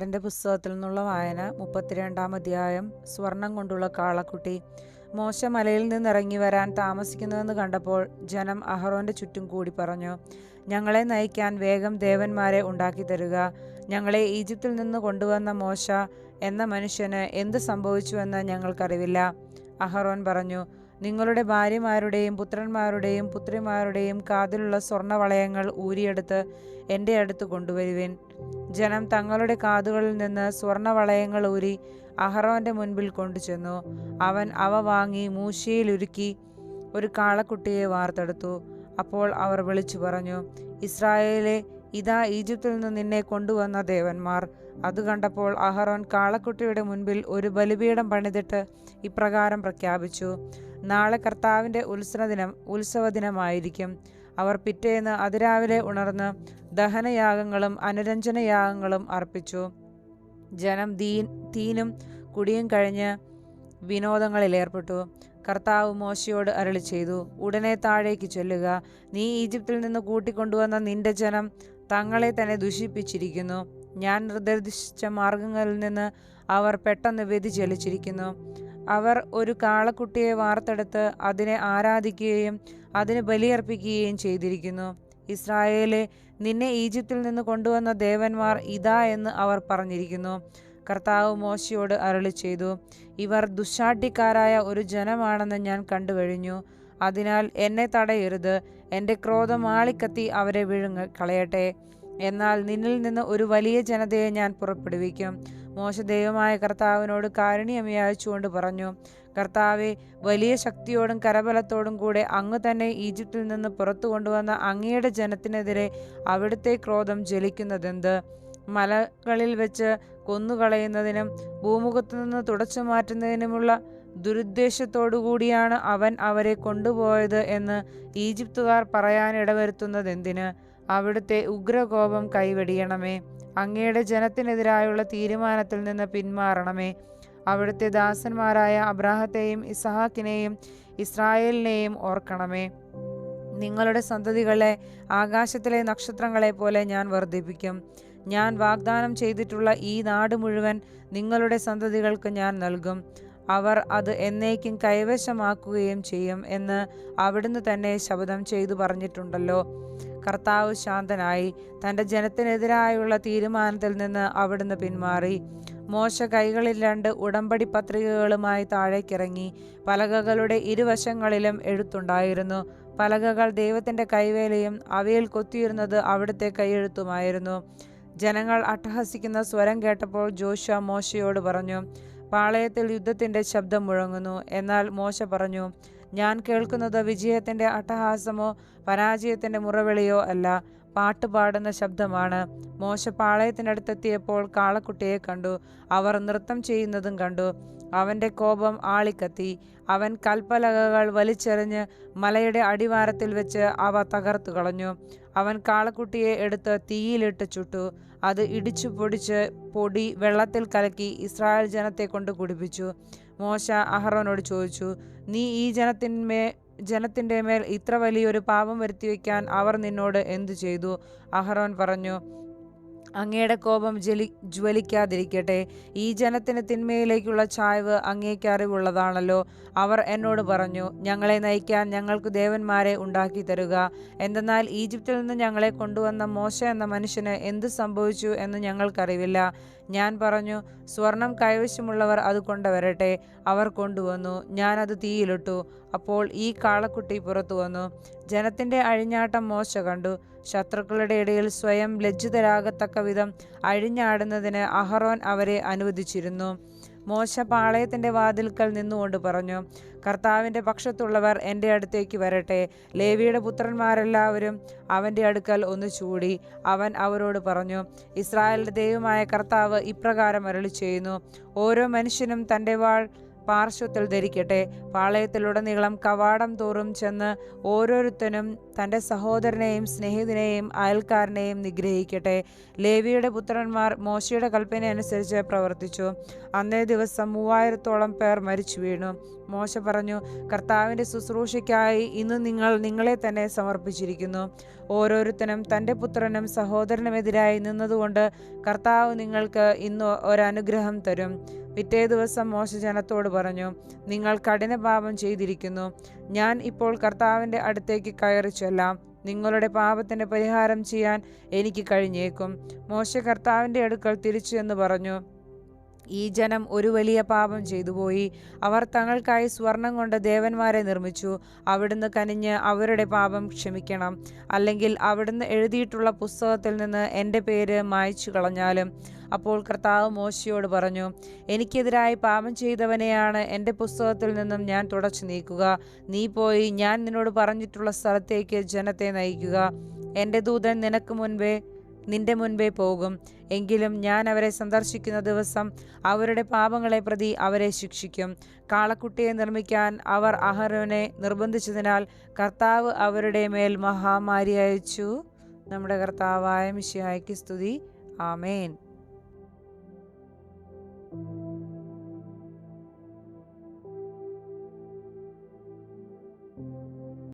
ാടിന്റെ പുസ്തകത്തിൽ നിന്നുള്ള വായന മുപ്പത്തിരണ്ടാം അധ്യായം സ്വർണം കൊണ്ടുള്ള കാളക്കുട്ടി മോശ മലയിൽ നിന്നിറങ്ങി വരാൻ താമസിക്കുന്നുവെന്ന് കണ്ടപ്പോൾ ജനം അഹറോന്റെ ചുറ്റും കൂടി പറഞ്ഞു ഞങ്ങളെ നയിക്കാൻ വേഗം ദേവന്മാരെ ഉണ്ടാക്കി തരുക. ഞങ്ങളെ ഈജിപ്തിൽ നിന്ന് കൊണ്ടുവന്ന മോശ എന്ന മനുഷ്യന് എന്ത് സംഭവിച്ചുവെന്ന് ഞങ്ങൾക്കറിവില്ല. അഹറോൻ പറഞ്ഞു നിങ്ങളുടെ ഭാര്യമാരുടെയും പുത്രന്മാരുടെയും പുത്രിമാരുടെയും കാതിലുള്ള സ്വർണവളയങ്ങൾ ഊരിയെടുത്ത് എന്റെ അടുത്ത് കൊണ്ടുവരുവിൻ. ജനം തങ്ങളുടെ കാതുകളിൽ നിന്ന് സ്വർണവളയങ്ങൾ ഊരി അഹറോന്റെ മുൻപിൽ കൊണ്ടുചെന്നു. അവൻ അവ വാങ്ങി മൂശയിലുരുക്കി ഒരു കാളക്കുട്ടിയെ വാർത്തെടുത്തു. അപ്പോൾ അവർ വിളിച്ചു പറഞ്ഞു ഇസ്രായേലെ ഇതാ ഈജിപ്തിൽ നിന്ന് നിന്നെ കൊണ്ടുവന്ന ദേവന്മാർ. അത് കണ്ടപ്പോൾ അഹറോൻ കാളക്കുട്ടിയുടെ മുൻപിൽ ഒരു ബലിപീഠം പണിതിട്ട് ഇപ്രകാരം പ്രഖ്യാപിച്ചു. നാളെ കർത്താവിന്റെ ഉത്സവദിനം ഉത്സവദിനമായിരിക്കും. അവർ പിറ്റേന്ന് അതിരാവിലെ ഉണർന്ന് ദഹനയാഗങ്ങളും അനുരഞ്ജനയാഗങ്ങളും അർപ്പിച്ചു. ജനം ദീൻ തീനും കുടിയും കഴിഞ്ഞ് വിനോദങ്ങളിലേർപ്പെട്ടു കർത്താവ് മോശയോട് അരളി ചെയ്തു ഉടനെ താഴേക്ക് ചൊല്ലുക. നീ ഈജിപ്തിൽ നിന്ന് കൂട്ടിക്കൊണ്ടുവന്ന നിന്റെ ജനം തങ്ങളെ തന്നെ ദുഷിപ്പിച്ചിരിക്കുന്നു. ഞാൻ നിർദ്ദേശിച്ച മാർഗങ്ങളിൽ നിന്ന് അവർ പെട്ടെന്ന് വ്യതിചലിച്ചിരിക്കുന്നു. അവർ ഒരു കാളക്കുട്ടിയെ വാർത്തെടുത്ത് അതിനെ ആരാധിക്കുകയും അതിന് ബലിയർപ്പിക്കുകയും ചെയ്തിരിക്കുന്നു. ഇസ്രായേലെ നിന്നെ ഈജിപ്തിൽ നിന്ന് കൊണ്ടുവന്ന ദേവന്മാർ ഇതാ എന്ന് അവർ പറഞ്ഞിരിക്കുന്നു. കർത്താവ് മോശയോട് അരളി ചെയ്തു ഇവർ ദുശാട്ടിക്കാരായ ഒരു ജനമാണെന്ന് ഞാൻ കണ്ടുകഴിഞ്ഞു. അതിനാൽ എന്നെ തടയരുത്. എന്റെ ക്രോധം ആളിക്കത്തി അവരെ വിഴുങ്ങ കളയട്ടെ. എന്നാൽ നിന്നിൽ നിന്ന് ഒരു വലിയ ജനതയെ ഞാൻ പുറപ്പെടുവിക്കും. മോശ ദൈവമായ കർത്താവിനോട് കാരുണ്യം പറഞ്ഞു കർത്താവെ വലിയ ശക്തിയോടും കരബലത്തോടും കൂടെ അങ്ങ് തന്നെ ഈജിപ്തിൽ നിന്ന് പുറത്തു കൊണ്ടുവന്ന അങ്ങയുടെ ജനത്തിനെതിരെ അവിടുത്തെ ക്രോധം ജ്വലിക്കുന്നതെന്ത്? മലകളിൽ വെച്ച് കൊന്നുകളയുന്നതിനും ഭൂമുഖത്തു നിന്ന് തുടച്ചു മാറ്റുന്നതിനുമുള്ള ദുരുദ്ദേശത്തോടുകൂടിയാണ് അവൻ അവരെ കൊണ്ടുപോയത് എന്ന് ഈജിപ്തുകാർ പറയാനിടവരുത്തുന്നതെന്തിന്? അവിടുത്തെ ഉഗ്രകോപം കൈവെടിയണമേ. അങ്ങയുടെ ജനത്തിനെതിരായുള്ള തീരുമാനത്തിൽ നിന്ന് പിന്മാറണമേ. അവിടുത്തെ ദാസന്മാരായ അബ്രാഹത്തെയും ഇസഹാക്കിനെയും ഇസ്രായേലിനെയും ഓർക്കണമേ. നിങ്ങളുടെ സന്തതികളെ ആകാശത്തിലെ നക്ഷത്രങ്ങളെ പോലെ ഞാൻ വർദ്ധിപ്പിക്കും. ഞാൻ വാഗ്ദാനം ചെയ്തിട്ടുള്ള ഈ നാട് മുഴുവൻ നിങ്ങളുടെ സന്തതികൾക്ക് ഞാൻ നൽകും. അവർ അത് എന്നേക്കും കൈവശമാക്കുകയും ചെയ്യും എന്ന് അവിടുന്ന് തന്നെ ശബ്ദം ചെയ്തു പറഞ്ഞിട്ടുണ്ടല്ലോ. കർത്താവ് ശാന്തനായി തന്റെ ജനത്തിനെതിരായുള്ള തീരുമാനത്തിൽ നിന്ന് അവിടുന്ന് പിന്മാറി. മോശ കൈകളിൽ രണ്ട് ഉടമ്പടി പത്രികകളുമായി താഴേക്കിറങ്ങി. പലകകളുടെ ഇരുവശങ്ങളിലും എഴുത്തുണ്ടായിരുന്നു. പലകകൾ ദൈവത്തിന്റെ കൈവേലയും അവയിൽ കൊത്തിയിരുന്നത് അവിടുത്തെ കൈയെഴുത്തുമായിരുന്നു. ജനങ്ങൾ അട്ടഹസിക്കുന്ന സ്വരം കേട്ടപ്പോൾ ജോഷ മോശയോട് പറഞ്ഞു പാളയത്തിൽ യുദ്ധത്തിന്റെ ശബ്ദം മുഴങ്ങുന്നു. എന്നാൽ മോശ പറഞ്ഞു ഞാൻ കേൾക്കുന്നത് വിജയത്തിന്റെ അട്ടഹാസമോ പരാജയത്തിന്റെ മുറവിളിയോ അല്ല. പാട്ട് പാടുന്ന ശബ്ദമാണ്. മോശ പാളയത്തിനടുത്തെത്തിയപ്പോൾ കാളക്കുട്ടിയെ കണ്ടു. അവർ നൃത്തം ചെയ്യുന്നതും കണ്ടു. അവന്റെ കോപം ആളിക്കത്തി. അവൻ കൽപ്പലകകൾ വലിച്ചെറിഞ്ഞ് മലയുടെ അടിവാരത്തിൽ വെച്ച് അവ തകർത്തു കളഞ്ഞു. അവൻ കാളക്കുട്ടിയെ എടുത്ത് തീയിലിട്ട് ചുട്ടു. അത് ഇടിച്ചു പൊടിച്ച് പൊടി വെള്ളത്തിൽ കലക്കി ഇസ്രായേൽ ജനത്തെ കൊണ്ട് കുടിപ്പിച്ചു. മോശ അഹറോനോട് ചോദിച്ചു നീ ഈ ജനത്തിന്മേ ജനത്തിന്റെ മേൽ ഇത്ര വലിയൊരു പാപം വരുത്തിവെക്കാൻ അവർ നിന്നോട് എന്തു ചെയ്തു? അഹറോൻ പറഞ്ഞു അങ്ങയുടെ കോപം ജലി ജ്വലിക്കാതിരിക്കട്ടെ. ഈ ജനത്തിന് തിന്മയിലേക്കുള്ള ചായ്വ് അങ്ങേക്ക് അറിവുള്ളതാണല്ലോ. അവർ എന്നോട് പറഞ്ഞു ഞങ്ങളെ നയിക്കാൻ ഞങ്ങൾക്ക് ദേവന്മാരെ ഉണ്ടാക്കി തരുക. എന്തെന്നാൽ ഈജിപ്തിൽ നിന്ന് ഞങ്ങളെ കൊണ്ടുവന്ന മോശ എന്ന മനുഷ്യന് എന്ത് സംഭവിച്ചു എന്ന് ഞങ്ങൾക്കറിവില്ല. ഞാൻ പറഞ്ഞു സ്വർണം കൈവശമുള്ളവർ അത് കൊണ്ടുവരട്ടെ. അവർ കൊണ്ടുവന്നു. ഞാനത് തീയിലിട്ടു. അപ്പോൾ ഈ കാളക്കുട്ടി പുറത്തു വന്നു. ജനത്തിന്റെ അഴിഞ്ഞാട്ടം മോശ കണ്ടു. ശത്രുക്കളുടെ ഇടയിൽ സ്വയം ലജ്ജിതരാകത്തക്ക വിധം അഴിഞ്ഞാടുന്നതിന് അഹറോൻ അവരെ അനുവദിച്ചിരുന്നു. മോശ പാളയത്തിന്റെ വാതിൽക്കൽ നിന്നുകൊണ്ട് പറഞ്ഞു കർത്താവിന്റെ പക്ഷത്തുള്ളവർ എന്റെ അടുത്തേക്ക് വരട്ടെ. ലേവിയുടെ പുത്രന്മാരെല്ലാവരും അവന്റെ അടുക്കൽ ഒന്ന് ചൂടി. അവൻ അവരോട് പറഞ്ഞു ഇസ്രായേലിന്റെ ദൈവമായ കർത്താവ് ഇപ്രകാരം അരളി ചെയ്യുന്നു ഓരോ മനുഷ്യനും തന്റെ വാൾ പാർശ്വത്തിൽ ധരിക്കട്ടെ. പാളയത്തിലുടനീളം കവാടം തോറും ചെന്ന് ഓരോരുത്തനും തന്റെ സഹോദരനെയും സ്നേഹിതനെയും അയൽക്കാരനെയും നിഗ്രഹിക്കട്ടെ. ലേവിയുടെ പുത്രന്മാർ മോശയുടെ കൽപ്പനയനുസരിച്ച് പ്രവർത്തിച്ചു. അന്നേ ദിവസം മൂവായിരത്തോളം പേർ മരിച്ചു വീണു. മോശ പറഞ്ഞു കർത്താവിന്റെ ശുശ്രൂഷയ്ക്കായി ഇന്ന് നിങ്ങൾ നിങ്ങളെ തന്നെ സമർപ്പിച്ചിരിക്കുന്നു. ഓരോരുത്തനും തന്റെ പുത്രനും സഹോദരനുമെതിരായി നിന്നതുകൊണ്ട് കർത്താവ് നിങ്ങൾക്ക് ഇന്ന് ഒരനുഗ്രഹം തരും. പിറ്റേ ദിവസം മോശ ജനത്തോട് പറഞ്ഞു നിങ്ങൾ കഠിനപാപം ചെയ്തിരിക്കുന്നു. ഞാൻ ഇപ്പോൾ കർത്താവിന്റെ അടുത്തേക്ക് കയറി ചെല്ലാം. നിങ്ങളുടെ പാപത്തിന്റെ പരിഹാരം ചെയ്യാൻ എനിക്ക് കഴിഞ്ഞേക്കും. മോശ കർത്താവിന്റെ അടുക്കൽ തിരിച്ചു എന്ന് പറഞ്ഞു ഈ ജനം ഒരു വലിയ പാപം ചെയ്തുപോയി അവർ തങ്ങൾക്കായി സ്വർണം കൊണ്ട് ദേവന്മാരെ നിർമ്മിച്ചു. അവിടുന്ന് കനിഞ്ഞ് അവരുടെ പാപം ക്ഷമിക്കണം. അല്ലെങ്കിൽ അവിടുന്ന് എഴുതിയിട്ടുള്ള പുസ്തകത്തിൽ നിന്ന് എന്റെ പേര് മായ്ച്ചു കളഞ്ഞാലും. അപ്പോൾ കർത്താവ് മോശയോട് പറഞ്ഞു എനിക്കെതിരായി പാപം ചെയ്തവനെയാണ് എന്റെ പുസ്തകത്തിൽ നിന്നും ഞാൻ തുടച്ചു നീക്കുക. നീ പോയി ഞാൻ നിന്നോട് പറഞ്ഞിട്ടുള്ള സ്ഥലത്തേക്ക് ജനത്തെ നയിക്കുക. എന്റെ ദൂതൻ നിനക്ക് മുൻപേ നിന്റെ മുൻപേ പോകും. എങ്കിലും ഞാൻ അവരെ സന്ദർശിക്കുന്ന ദിവസം അവരുടെ പാപങ്ങളെ പ്രതി അവരെ ശിക്ഷിക്കും. കാളക്കുട്ടിയെ നിർമ്മിക്കാൻ അവർ അഹരോനെ നിർബന്ധിച്ചതിനാൽ കർത്താവ് അവരുടെ മേൽ മഹാമാരി അയച്ചു. നമ്മുടെ കർത്താവായ മിശിഹായ്ക്ക് സ്തുതി. ആമേൻ.